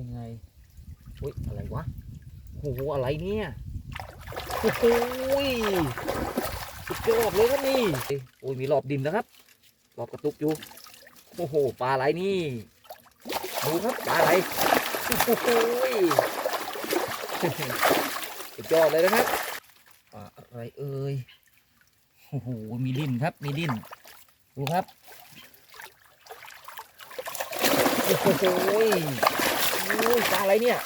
ยังไงอุ้ยอะไรวะโอ้โหอะไรเนี่ยโอ้โหสุดยอดเลยครับนี่โอ้ยมีรอบดินนะครับรอบกระตุกอยู่โอ้โหปลาอะไรนี่ดูครับปลาอะไรโอ้โหสุดยอดเลยนะครับปลาอะไรเอ่ยโอ้โหมีดิ้นครับมีดิ้นดูครับโอ้โห อ้ยปลาอะไรเนี่ย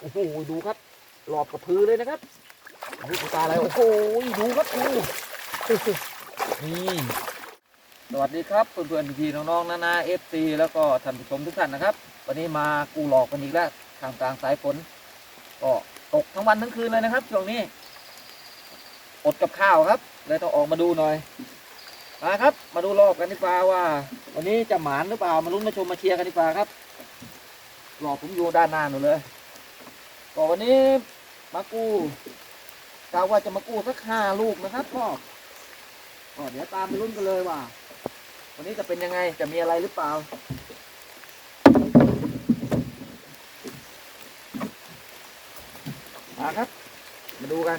โอ้โห ดูครับ หลอบกระพือเลยนะครับดูปลาอะไร โอ้โห ดูครับดูนี่สวัสดีครับเพื่อนๆพี่ๆน้องๆนานาเอฟซีแล้วก็ท่านผู้ชมทุกท่านนะครับ วันนี้มากูหลอกกันอีกแล้วทางกลางสายฝนก็ตกทั้งวันทั้งคืนเลยนะครับช่วงนี้อดกับข้าวครับเลยต้องออกมาดูหน่อยมาครับ มาดูรอบกันดีกว่าว่า วันนี้จะหมานหรือเปล่ามาลุ้นมาชมมาเชียร์กันดีกว่าครับรอผมอยู่ด้านหน้าหนูเลยก็วันนี้มากู้กะว่าจะมากู้สักห้าลูกนะครับรอก็เดี๋ยวตามไปลุ้นกันเลยว่า วันนี้จะเป็นยังไงจะมีอะไรหรือเปล่ามาครับ มาดูกัน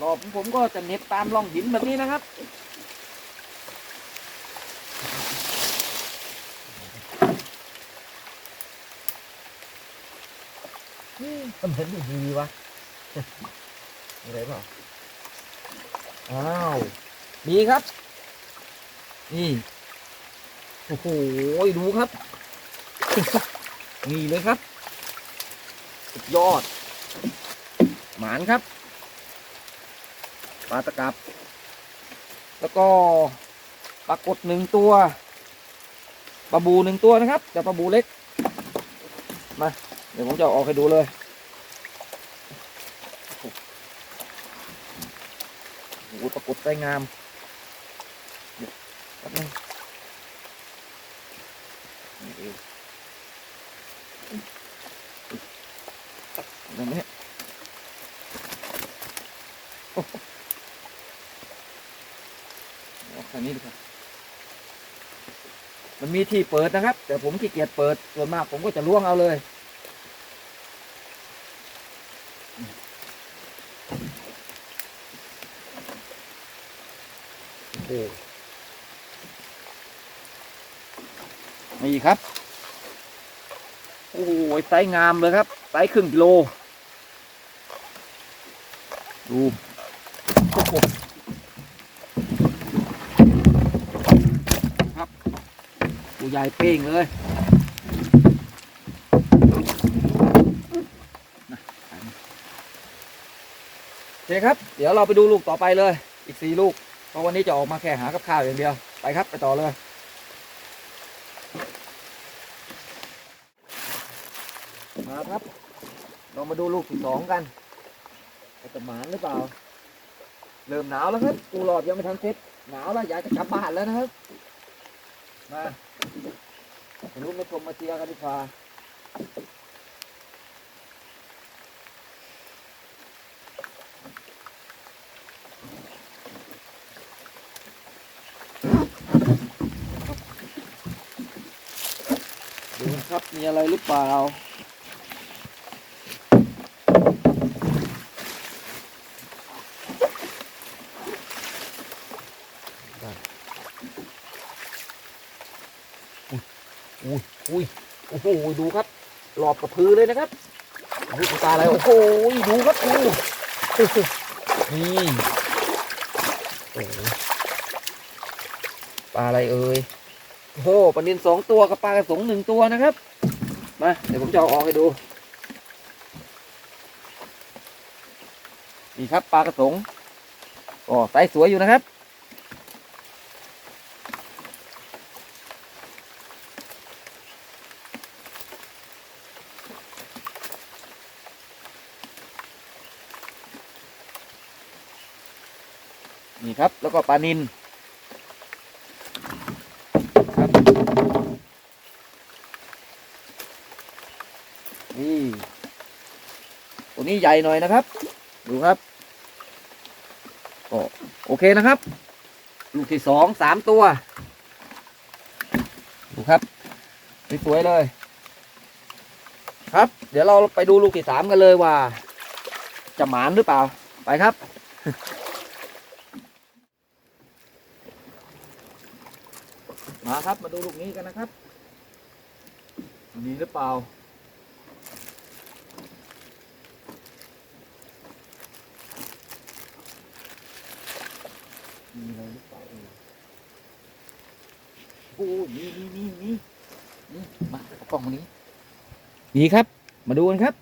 รอบผมก็จะเน็บตามร่องหินแบบนี้นะครับมันเห็นอยู่ดีวะอะไรเปล่า อ้าวมีครับ นี่ โอ้โห ดูครับ นี่เลยครับ สุดยอด หมานครับ ปลาตะกับ แล้วก็ปลากดหนึ่งตัวปลาบูหนึ่งตัวนะครับแต่ปลาบูเล็ก มา เดี๋ยวผมจะเอาออกให้ดูเลยโอ้โหปรากฏไส้งามเดี๋ยวแป๊บนึงนี่เองนั่นเนี่ยโอ้โหเอาแค่นี้ดีกว่า มีที่เปิดนะครับ แต่ผมขี้เกียจเปิดส่วนมากผมก็จะล่วงเอาเลยโอ้โหนี่ครับ โอ้โหไซส์งามเลยครับไซส์ครึ่งกิโล ดูโอ้โหครับตัว ใหญ่เป้งเลยโอเคครับ เดี๋ยวเราไปดูลูกต่อไปเลย อีกสี่ลูก เพราะวันนี้จะออกมาแค่หากับข้าวอย่างเดียว ไปครับไปต่อเลยมาครับ เรามาดูลูกที่สองกันว่าจะหมานหรือเปล่า เริ่มหนาวแล้วครับกูหลอดยังไม่ทันเสร็จหนาวแล้วอยากจะกลับบ้านแล้วนะครับ มา รู้ไม่ชมมาเตียกันดีกว่าดูครับมีอะไรหรือเปล่า อุ้ยอุ้ยโอ้โหดูครับ หลอบกระพือเลยนะครับดูปลาอะไรโอ้โหดูครับดูนี่โอ้โหปลาอะไรเอ่ยโอ้โหปลานินสองตัวกับปลากระสงหนึ่งตัวนะครับ มาเดี๋ยวผมจะเอาออกให้ดู นี่ครับปลากระสงก็ไซส์สวยอยู่นะครับ แล้วก็ปลานินครับนี่ตัวนี้ใหญ่หน่อยนะครับ ดูครับก็โอเคนะครับ ลูกที่สองสามตัว ดูครับสวยเลย ครับ เดี๋ยวเราไปดูลูกที่สามกันเลยว่า จะหมานหรือเปล่า ไปครับ มาครับมาดูลูกนี้กันนะครับมีหรือเปล่า มีอะไรหรือเปล่าโอ้นี่นี่นี่นี่นี่มากล้องนี้นี่ครับ มาดูกันครับ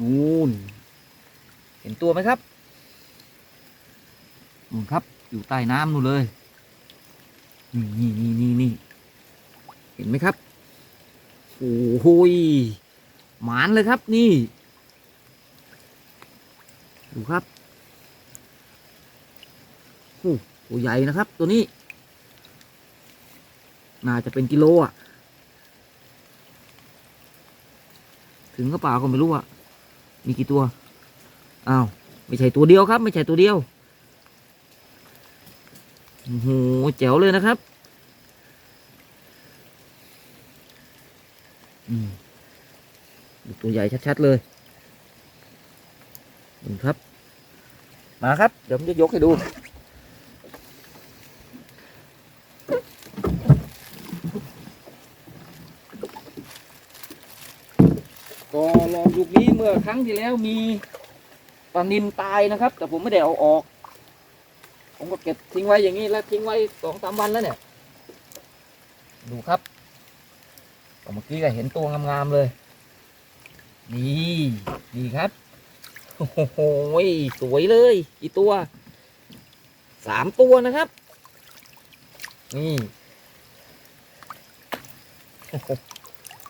นู่นเห็นตัวไหมครับนู่นครับ อยู่ใต้น้ำนู่นเลย นี่นี่นี่นี่นี่เห็นไหมครับ โอ้โหหมานเลยครับนี่ ดูครับโอ้ตัวใหญ่นะครับ ตัวนี้ น่าจะเป็นกิโลอะ ถึงก็เปล่าก็ไม่รู้อะ มีกี่ตัว อ้าว ไม่ใช่ตัวเดียวครับ ไม่ใช่ตัวเดียว โอ้โหแจ๋วเลยนะครับ อืมดูตัวใหญ่ชัด ๆ เลยนี่ครับ มาครับ เดี๋ยวผมจะยกให้ดู ก็ลองลูกนี้เมื่อครั้งที่แล้วมีปลานินตายนะครับ แต่ผมไม่ได้เอาออก ผมก็เก็บทิ้งไว้อย่างนี้แล้วทิ้งไว้สองสามวันแล้วเนี่ย ดูครับเมื่อกี้ก็เห็นตัวงามๆเลยนี่นี่ครับโอ้โหสวยเลยกี่ตัวสามตัวนะครับ นี่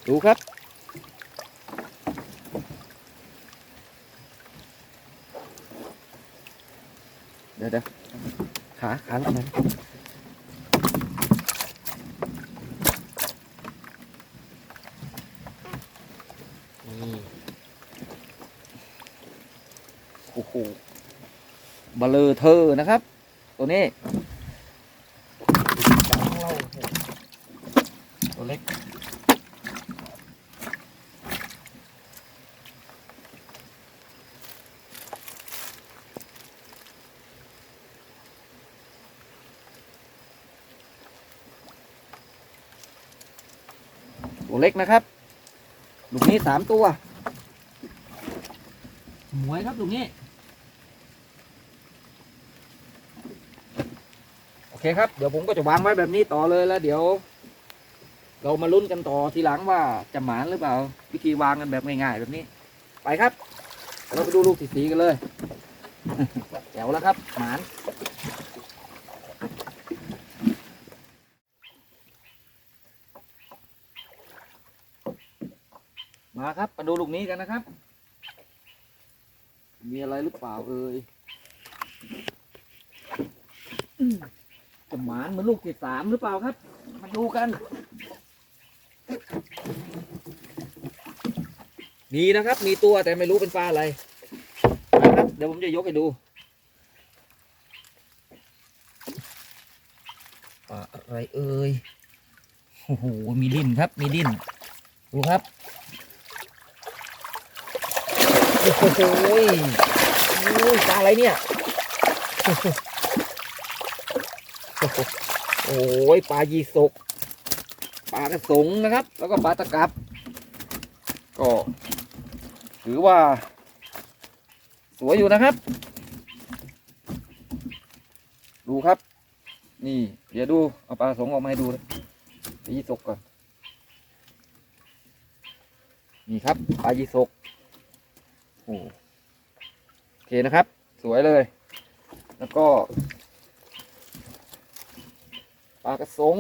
ดูครับ ดี๋ยวเดี๋ยวขาขาลงมานี่โอ้โหเบลอเธอนะครับ ตัวนี้ ตัวเล็กนะครับลูกนี้สามตัวหมวยครับลูกนี้โอเคครับเดี๋ยวผมก็จะวางไว้แบบนี้ต่อเลยแล้วเดี๋ยว เรามาลุ้นกันต่อทีหลังว่าจะหมานหรือเปล่า วิธีวางกันแบบง่ายๆแบบนี้ ไปครับเดี๋ยวเราไปดูลูกสีสีกันเลยแจ๋วแล้วครับหมาน มาครับมาดูลูกนี้กันนะครับ มีอะไรหรือเปล่าเอ่ยอืมจะหมานเหมือนลูกที่สามหรือเปล่าครับ มาดูกัน มีนะครับ มีตัวแต่ไม่รู้เป็นปลาอะไรนะครับ เดี๋ยวผมจะยกให้ดูปลาอะไรเอ่ยโอ้โหมีดิ้นครับ มีดิ้นดูครับ โอ้โหปลาอะไรเนี่ย โอ้ยปลายีสก ปลากระสงนะครับ แล้วก็ปลาตะกับ ก็ถือว่า สวยอยู่นะครับ ดูครับ นี่ เดี๋ยวดู เอาปลาสงออกมาให้ดูเลยปลายีสกก่อน นี่ครับปลายีสก โอ้โอเคนะครับ สวยเลย แล้วก็ปลากระสง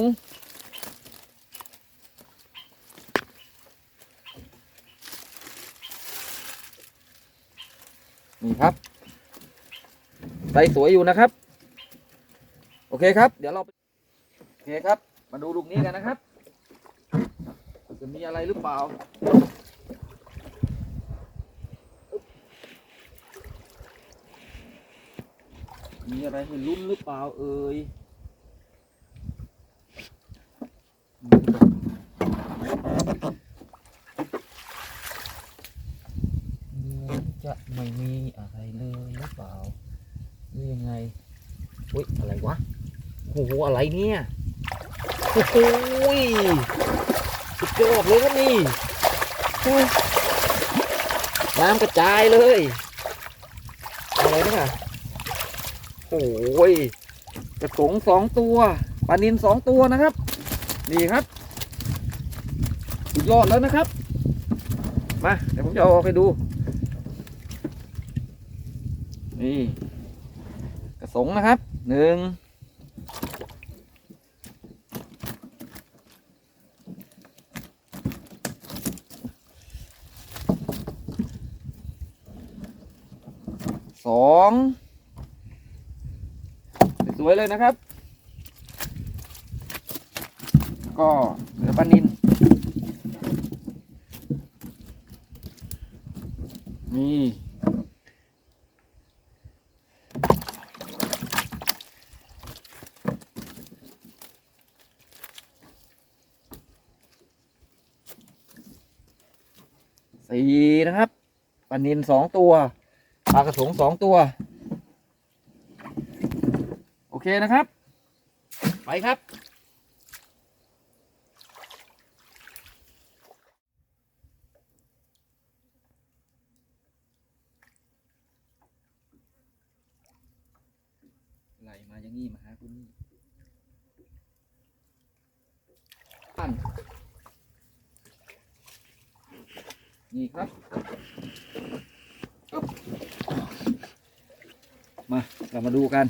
นี่ครับใสสวยอยู่นะครับ โอเคครับ เดี๋ยวเราโอเคครับ มาดูลูกนี้กันนะครับ จะมีอะไรหรือเปล่า มีอะไรให้ลุ้นหรือเปล่าเอ่ยเหมือนจะไม่มีอะไรเลยหรือเปล่าหรือยังไงอุ้ยอะไรวะโอ้โหอะไรเนี่ยโอ้โหยสุดยอดเลยครับนี่น้ำกระจายเลยอะไรนะ โอ้ยกระสงสองตัวปลานินสองตัวนะครับ นี่ครับสุดยอดแล้วนะครับ มาเดี๋ยวผมจะเอาออกไปดู นี่ กระสงนะครับหนึ่งสอง วยเลยนะครับ ก็เหลือปลานินนี่สี่นะครับปลานินสองตัวปลากระสงสองตัว เคนะครับ ไปครับ ไหลมาอย่างนี้มาหาคุณนี่ปั้นนี่ครับอึ๊บมาเรามาดูกัน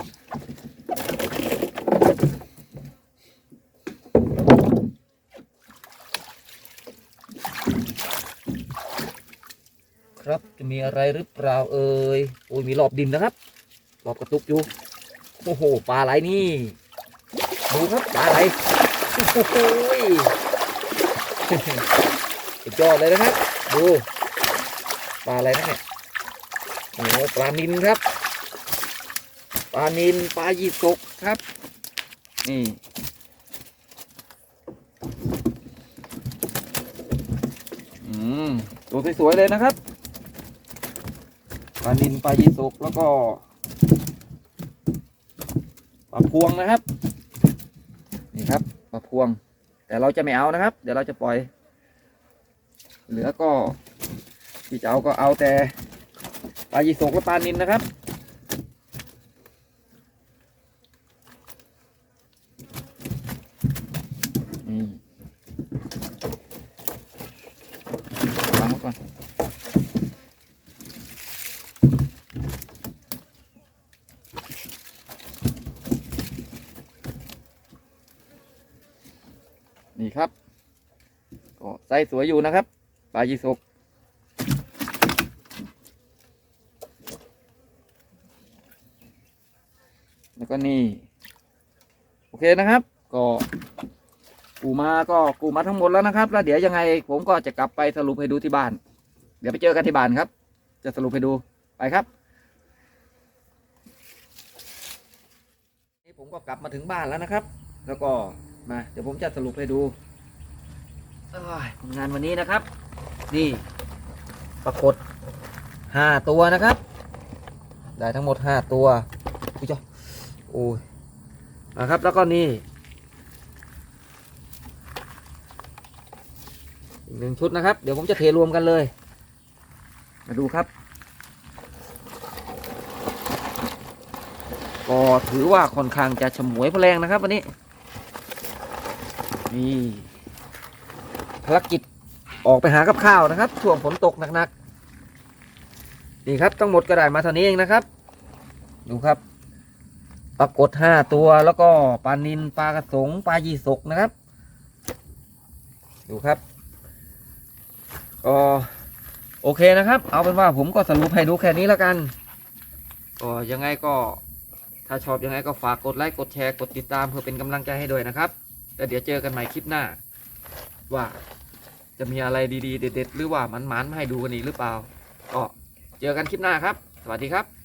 จะมีอะไรหรือเปล่าเอ่ยโอ้ยมีรอบดินนะครับรอบกระตุกอยู่โอ้โหปลาไหลนี่ดูครับปลาไหลโอ้โหยสุดยอดเลยนะครับดูปลาอะไรนะเนี่ยโอ้ปลานินครับปลานินปลายีสกครับนี่อืมตัวสวยๆเลยนะครับ ปลานินปลายีสกแล้วก็ปลาพวงนะครับ นี่ครับปลาพวง แต่เราจะไม่เอานะครับ เดี๋ยวเราจะปล่อย เหลือก็ที่จะเอาก็เอาแต่ปลายีสกและปลานินนะครับนี่วางไว้ก่อนนี่ครับ ก็ไซ ส์สวยอยู่นะครับปลายีสกแล้วก็นี่ โอเคนะครับ ก็กูมาก็กูมาทั้งหมดแล้วนะครับ แล้วเดี๋ยวยังไง ผมก็จะกลับไปสรุปให้ดูที่บ้าน เดี๋ยวไปเจอกันที่บ้านครับ จะสรุปให้ดูไปครับนี่ผมก็กลับมาถึงบ้านแล้วนะครับ แล้วก็มา เดี๋ยวผมจะสรุปให้ดู ผลงานวันนี้นะครับ นี่ปรากฏห้าตัวนะครับ ได้ทั้งหมดห้าตัวอุ้ยจ้ะโอ้ยนะครับแล้วก็นี่อีกหนึ่งชุดนะครับ เดี๋ยวผมจะเทรวมกันเลย มาดูครับก็ถือว่าค่อนข้างจะฉมวยพอแรงนะครับ วันนี้นี่ ภารกิจออกไปหากับข้าวนะครับช่วงฝนตกหนักๆนี่ครับทั้งหมดก็ได้มาเท่านี้เองนะครับ ดูครับปรากฏห้าตัวแล้วก็ปลานินปลากระสงปลายีสกนะครับ ดูครับก็โอเคนะครับ เอาเป็นว่าผมก็สรุปให้ดูแค่นี้แล้วกันก็ยังไงก็ถ้าชอบยังไงก็ฝากกดไลค์กดแชร์กดติดตามเพื่อเป็นกำลังใจให้ด้วยนะครับ แล้วเดี๋ยวเจอกันใหม่คลิปหน้า ว่าจะมีอะไรดีๆ เด็ดๆ หรือว่ามันๆมาให้ดูกันอีกหรือเปล่า ก็เจอกันคลิปหน้าครับ สวัสดีครับ